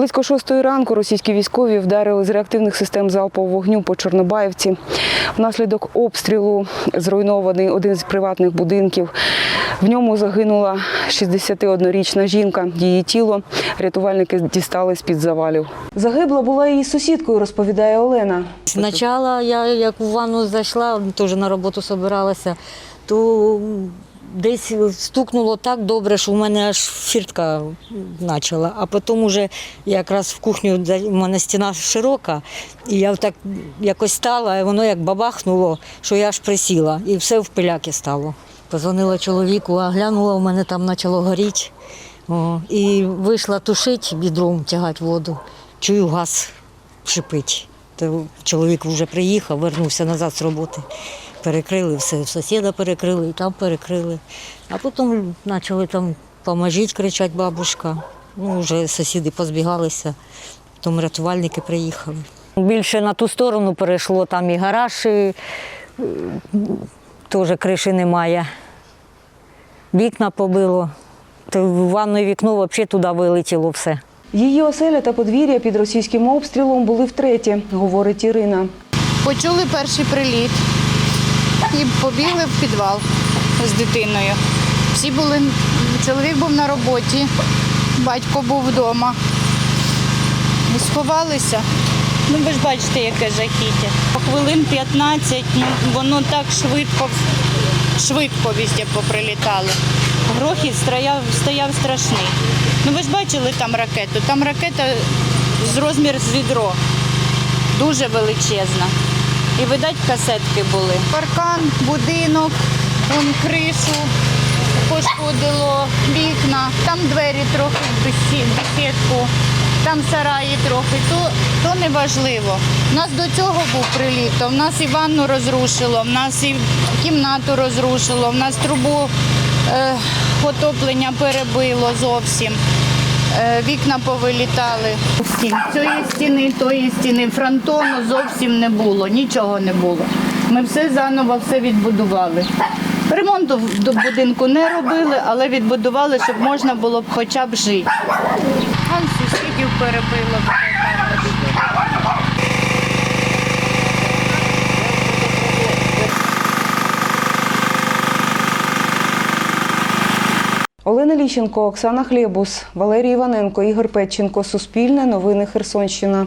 Близько шостої ранку російські військові вдарили з реактивних систем залпового вогню по Чорнобаївці. Внаслідок обстрілу зруйнований один з приватних будинків. В ньому загинула 61-річна жінка. Її тіло рятувальники дістали з-під завалів. Загибла була її сусідкою, розповідає Олена. Спочатку я як у ванну зайшла, теж на роботу збиралася, то десь стукнуло так добре, що в мене аж фіртка почала. А потім уже якраз в кухню, в мене стіна широка, і я так якось стала, і воно як бабахнуло, що я аж присіла, і все в пиляки стало. Позвонила чоловіку, а глянула, у мене там почало горіти. О, і вийшла тушити відром, тягати воду. Чую, газ шипить. То чоловік вже приїхав, вернувся назад з роботи. Перекрили все, сусіда перекрили, і там перекрили. А потім почали там поможіть, кричать бабушка. Ну, вже сусіди позбігалися, потім рятувальники приїхали. Більше на ту сторону перейшло, там і гараж, і, е, теж криші немає. Вікна побило. То в ванне вікно взагалі туди вилетіло все. Її оселя та подвір'я під російським обстрілом були втретє, говорить Ірина. Почули перший приліт і побігли в підвал з дитиною. Всі були, чоловік був на роботі, батько був вдома. І сховалися. Ну ви ж бачите, яке жахіття. Хвилин 15, ну воно так швидко, швидко везде поприлітало. Грохіт стояв, стояв страшний. Ну ви ж бачили там ракету. Там ракета з розмір з відро. Дуже величезна. І видать касетки були. Паркан, будинок, вон кришу пошкодило, вікна, там двері трохи в бесі- бесідку, там сараї трохи, то, то не важливо. У нас до цього був приліт, то в нас і ванну розрушило, в нас і кімнату розрушило, в нас трубу е, отоплення перебило зовсім. Е, Вікна повилітали. Цієї стіни, тої стіни, фронтону зовсім не було, нічого не було. Ми все заново все відбудували. Ремонту до будинку не робили, але відбудували, щоб можна було хоча б жити. Сусідів перебило. Олена Ліщенко, Оксана Хлєбус, Валерій Іваненко, Ігор Петченко. Суспільне новини Херсонщина.